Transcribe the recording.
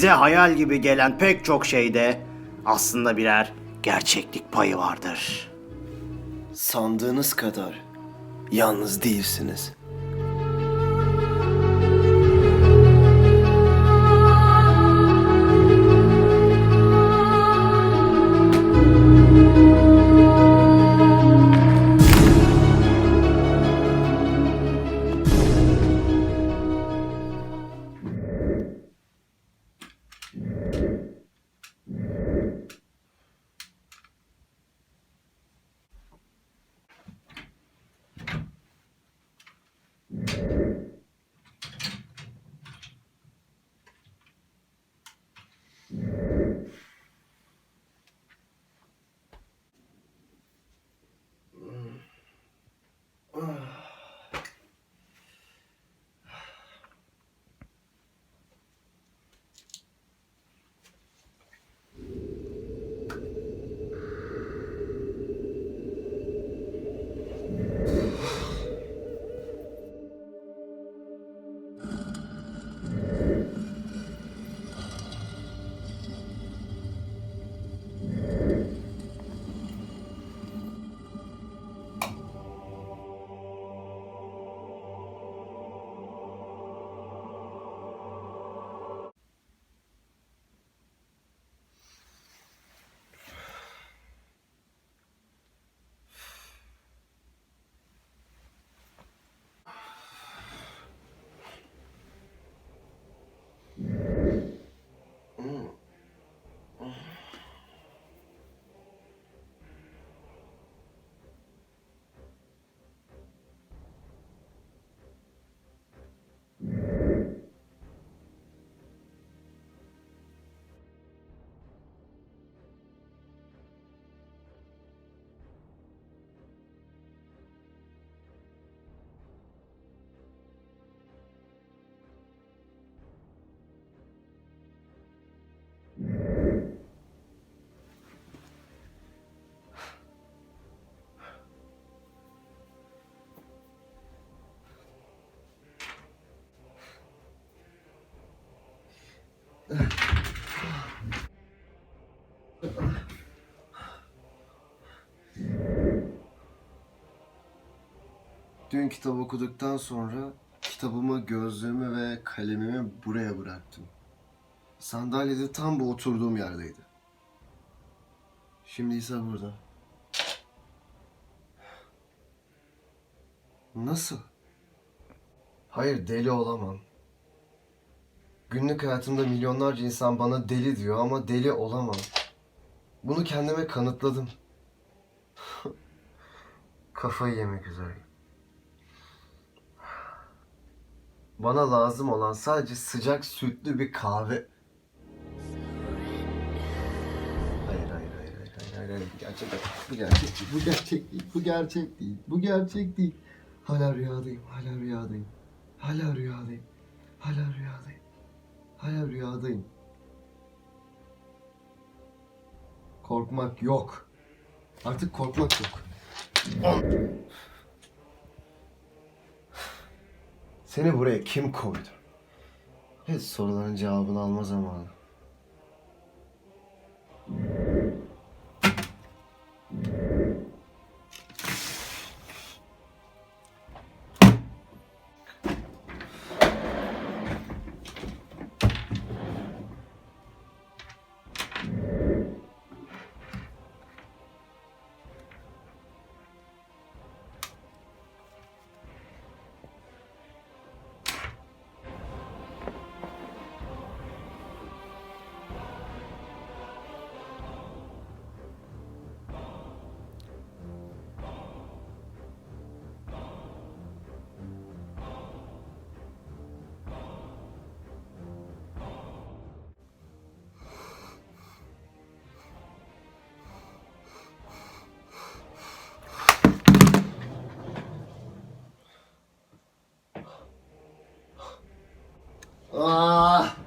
bize hayal gibi gelen pek çok şeyde aslında birer gerçeklik payı vardır. Sandığınız kadar yalnız değilsiniz. Dün kitap okuduktan sonra kitabımı, gözlüğümü ve kalemimi buraya bıraktım. Sandalyede tam bu oturduğum yerdeydi. Şimdi ise burada. Nasıl? Hayır deli olamam. Günlük hayatımda milyonlarca insan bana deli diyor ama deli olamam. Bunu kendime kanıtladım. Kafayı yemek üzereyim. Bana lazım olan sadece sıcak sütlü bir kahve. Hayır hayır hayır hayır hayır hayır, hayır. Gerçek bu gerçek değil. Bu gerçek değil. Bu gerçek değil. Bu gerçek değil. Hala rüyadayım. Hala rüyadayım. Hala rüyadayım. Hala rüyadayım. Hala rüyadayım. Korkmak yok. Artık korkmak yok. Seni buraya kim koydu? Evet soruların cevabını alma zamanı. わあ。